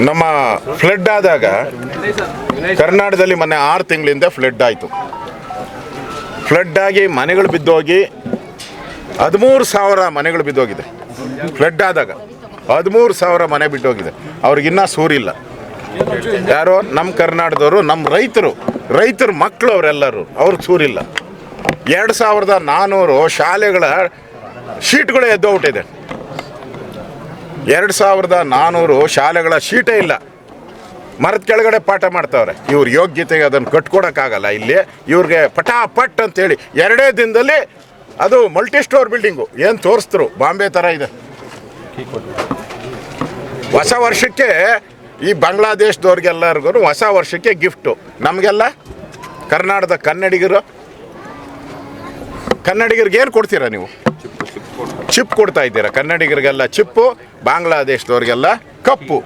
ನಮ್ಮ ಫ್ಲಡ್ ಆದಾಗ ಕರ್ನಾಟಕದಲ್ಲಿ ಮೊನ್ನೆ ಆರು ತಿಂಗಳಿಂದ ಫ್ಲಡ್ ಆಯಿತು. ಫ್ಲಡ್ ಆಗಿ ಮನೆಗಳು ಬಿದ್ದೋಗಿ ಹದಿಮೂರು ಸಾವಿರ ಮನೆಗಳು ಬಿದ್ದೋಗಿದೆ. ಫ್ಲಡ್ ಆದಾಗ ಹದಿಮೂರು ಸಾವಿರ ಮನೆ ಬಿದ್ದೋಗಿದೆ. ಅವ್ರಿಗಿನ್ನ ಸೂರಿಲ್ಲ. ಯಾರೋ ನಮ್ಮ ಕರ್ನಾಟಕದವರು, ನಮ್ಮ ರೈತರು, ರೈತರ ಮಕ್ಕಳು ಅವರೆಲ್ಲರೂ ಅವ್ರಿಗೆ ಸೂರಿಲ್ಲ. ಎರಡು ಸಾವಿರದ ನಾನ್ನೂರು ಶಾಲೆಗಳ ಶೀಟ್ಗಳು ಎದ್ದೋಗ್ಬಿಟ್ಟಿದೆ ಎರಡು ಸಾವಿರದ ನಾನ್ನೂರು ಶಾಲೆಗಳ ಶೀಟೇ ಇಲ್ಲ. ಮರದ ಕೆಳಗಡೆ ಪಾಠ ಮಾಡ್ತಾವ್ರೆ. ಇವ್ರ ಯೋಗ್ಯತೆಗೆ ಅದನ್ನು ಕಟ್ಕೊಡೋಕ್ಕಾಗಲ್ಲ ಇಲ್ಲಿ. ಇವ್ರಿಗೆ ಪಟಾಪಟ್ ಅಂತೇಳಿ ಎರಡೇ ದಿನದಲ್ಲಿ ಅದು ಮಲ್ಟಿ ಸ್ಟೋರ್ ಬಿಲ್ಡಿಂಗು ಏನು ತೋರಿಸ್ತರು? ಬಾಂಬೆ ಥರ ಇದೆ. ಹೊಸ ವರ್ಷಕ್ಕೆ ಈ ಬಾಂಗ್ಲಾದೇಶದವ್ರಿಗೆಲ್ಲರಿಗೂ ಹೊಸ ವರ್ಷಕ್ಕೆ ಗಿಫ್ಟು. ನಮಗೆಲ್ಲ ಕರ್ನಾಟಕದ ಕನ್ನಡಿಗರು. ಕನ್ನಡಿಗರಿಗೆ ಏನು ಕೊಡ್ತೀರಾ ನೀವು? ಚಿಪ್ ಕೊಡ್ತಾ ಇದ್ದೀರಾ. ಕನ್ನಡಿಗರಿಗೆಲ್ಲ ಚಿಪ್ಪು ಬಾಂಗ್ಲಾದೇಶದವ್ರಿಗೆಲ್ಲ ಕಪ್ಪು.